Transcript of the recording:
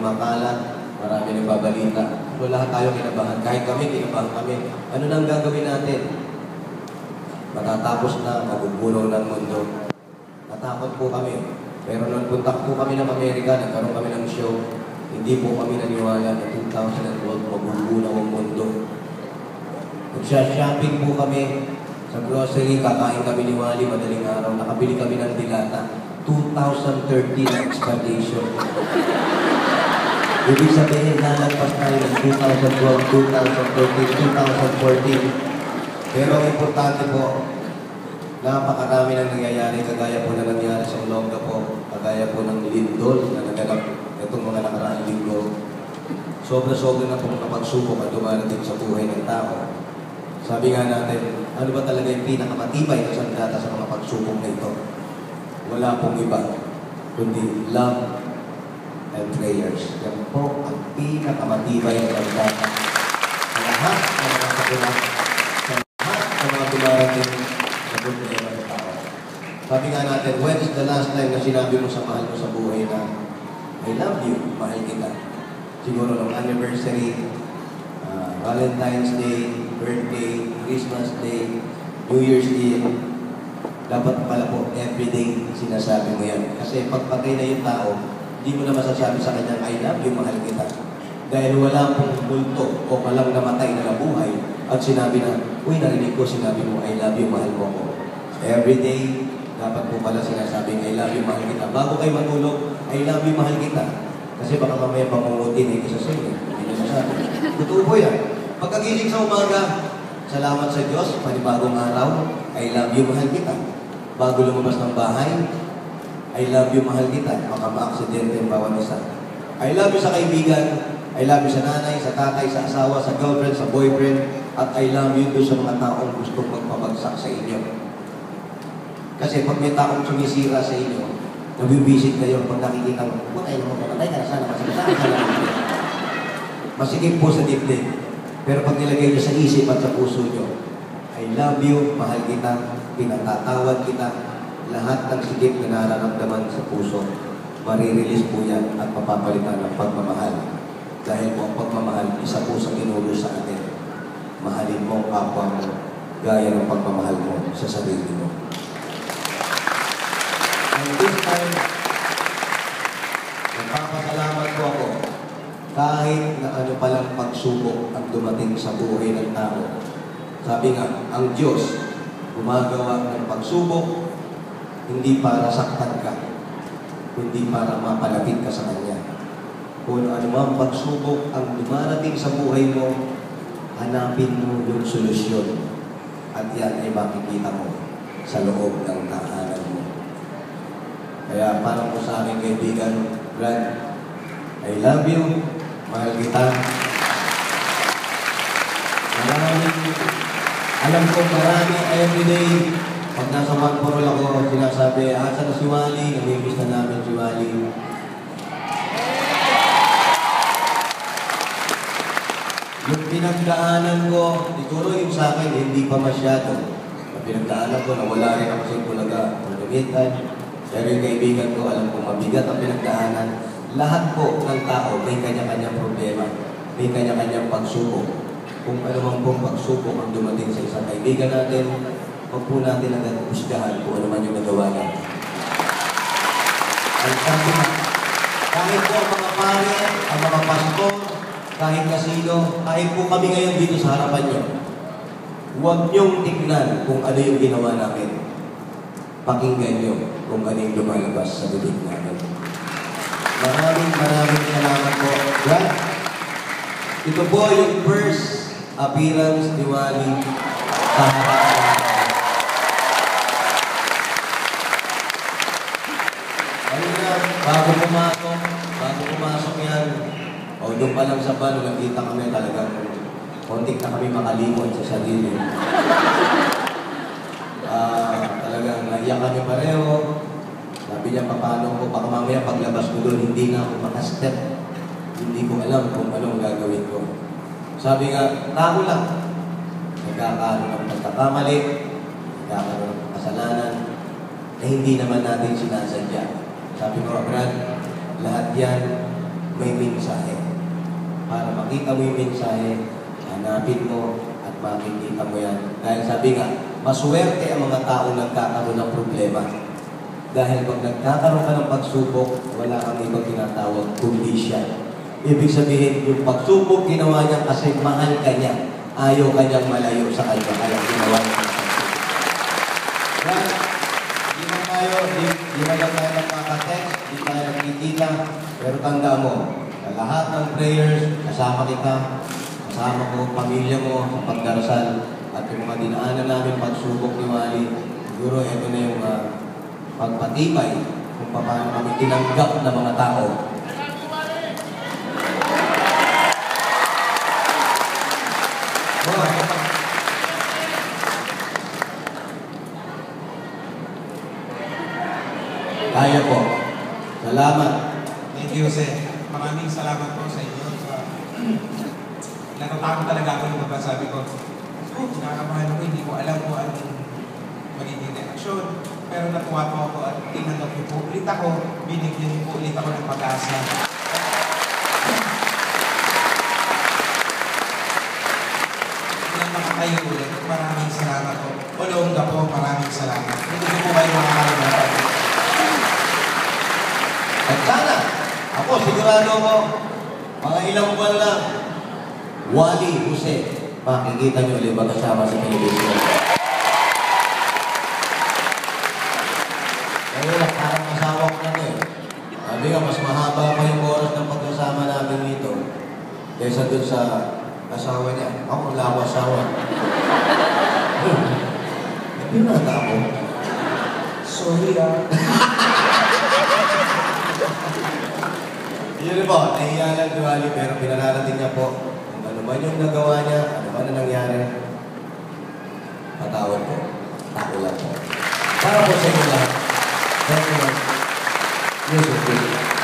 kumakalat, marami nagbabalita. So lahat tayo kinabahan. Kahit kami, kinabahan kami. Ano nang gagawin natin? Matatapos na, magugunaw ng mundo. Natakot po kami. Pero nung punta po kami ng Amerika, nagkaroon kami ng show, hindi po kami naniwala na 2012 magugunaw ang mundo. Nagsha-shopping po kami sa grocery, kakain kami ni Wally madaling araw, nakabili kami ng dilata. 2013 expectation. Ibig sabihin, lalagpas tayo ng 2012, 2013, 2014. Pero importante po, napakarami nang nangyayari, kagaya po na nangyari sa Olonga po, kagaya po ng Lindol na naganap itong mga nakaraang linggo. Sobra-sobra na po pagsubok at dumarating sa buhay ng tao. Sabi nga natin, ano ba talaga yung pinakamatibay na sandata sa mga pagsubok na ito? Wala pong iba, kundi love and prayers. Yan po ang pinakamatibay na sandata sa lahat ng mga kagulang, sa lahat ng mga dumarating sa problema ng tao. Sabi nga natin, when is the last time na sinabi mo sa mahal mo sa buhay na I love you, mahal kita? Siguro nung anniversary, ah, Valentine's Day, birthday, Christmas Day, New Year's Eve, dapat pala po everyday sinasabi mo yan. Kasi pag patay na yung tao, hindi mo na masasabi sa kanya, I love you, mahal kita. Dahil wala pong multo o walang namatay na nabuhay at sinabi na, uy, narinig ko, sinabi mo, I love you, mahal mo ako. Everyday, dapat po pala sinasabing, I love you, mahal kita. Bago kayo matulog, I love you, mahal kita. Kasi baka mamaya pamungutin eh, isa sa inyo. Hindi nyo masabi. Totoo po yan. Pagkagising sa umaga, salamat sa Diyos, panibagong araw, I love you, mahal kita. Bago lumabas ng bahay, I love you, mahal kita. Baka ma-aksidente ang bawat isa. I love you sa kaibigan, I love you sa nanay, sa tatay, sa asawa, sa girlfriend, sa boyfriend, at I love you doon sa mga taong gustong magpabagsak sa inyo. Kasi pag may taong sumisira sa inyo, nabibisit kayo pag nakikita mo, putay naman, patay ka na sana, masakit ka na. Masikip po sa dibdib. Pero pag nilagay niyo sa isip at sa puso niyo, I love you, mahal kita, pinatatawad kita, lahat ng sikip na nararamdaman sa puso, marirelease po yan at mapapalitan ng pagmamahal. Dahil po ang pagmamahal, isa po sa tinuro sa atin. Mahalin mo ang kapwa mo, gaya ng pagmamahal mo sa sarili mo. And this time, nagpapasalamat po ako kahit na ano palang pagsubok ang dumating sa buhay ng tao. Sabi nga, ang Diyos gumagawa ng pagsubok hindi para saktan ka, kundi para mapalapit ka sa Kanya. Kung ano mang pagsubok ang dumarating sa buhay mo, hanapin mo yung solusyon. At yan ay makikita mo sa loob ng tahanan mo. Kaya parang po sa aking kaibigan, Brad, I love you, mahal kita. Maraming, alam ko marami everyday, pag nasa for all ako, sinasabi, asa na si Wally, namimiss na namin si Wally. Yung pinagdaanan ko, siguro yung sa akin, hindi pa masyado. Pinagdaanan ko, nawala rin ako sa Ipulaga, Pulimitan. Pero yung kaibigan ko, alam ko mabigat ang pinagdaanan. Lahat po ng tao may kanya-kanyang problema. May kanya-kanyang pagsubok. Kung ano man pong pagsubok ang dumating sa isang kaibigan natin, huwag po natin agad husgahan kung ano man yung nagawa niya. Ang sabi na, kahit po ang mga pare, ang mga pastor, kahit kasino, kahit po kami ngayon dito sa harapan niyo, huwag niyong tignan kung ano yung ginawa namin. Pakinggan niyo kung ano yung lumalabas sa bibig namin. Maraming maraming salamat po. Brad, ito po yung first appearance ni Wally sa harapan natin. Kanina, bago pumasok, bago pumasok yan, o doon pa lang sa balo, nakita kami talagang kontik na kami makalimot sa sarili. Ah, talagang naiyak kami pareho. Sabi niya, paano ko, baka mamaya paglabas ko doon, hindi na ako makastep. Hindi ko alam kung anong gagawin ko. Sabi nga, tao lang. Nagkakaroon ng pagkakamali, nagkakaroon ng kasalanan, na hindi naman natin sinasadya. Sabi ko, Brad, lahat yan may mensahe. Para makita mo yung mensahe, hanapin mo at makikita mo yan. Dahil sabi nga, maswerte ang mga tao nagkakaroon ng problema. Dahil pag nagkakaroon ka ng pagsubok, wala kang ibang tinatawag kundi siya. Ibig sabihin, yung pagsubok ginawa niya kasi mahal ka niya. Ayaw ka niyang malayo sa kanya, kaya ginawa niya. Yan. Hindi na tayo, di, di na lang tayo nakaka-text, di tayo nagkikita, pero tanda mo, sa lahat ng prayers, kasama kita, kasama ko, pamilya mo, sa pagdarasal, at yung mga dinaanan namin pagsubok ni Wally, siguro ito na yung uh, pagpatibay kung paano kami tinanggap ng mga tao. Mga- Kaya po. Salamat. Thank you, Jose. Maraming salamat po sa inyo. Sa... Natatakot talaga ako yung sabi ko, oh, nakakamahan ako, hindi ko alam kung anong magiging reaksyon. Pero natuwa po ako at tinanggap niyo po ulit ako, binigyan niyo po ulit ako ng pag-asa. Ilang makatayo ulit, maraming salamat po. Olongga po, maraming salamat. Hindi ko po kayo makakalimutan. At sana, ako sigurado ko, mga ilang buwan lang, Wally Jose, makikita niyo ulit magkasama sa television. Kaya lang, parang asawa ko na eh. Sabi nga, mas mahaba pa yung oras ng pagkasama namin dito kaysa dun sa asawa niya. Ako wala ako asawa. Wally pero pinararating niya po kung ano man yung nagawa niya, ano man ang nangyari. Patawad po. Tako lang po. Para po sa inyo lahat. Thank you, Lord.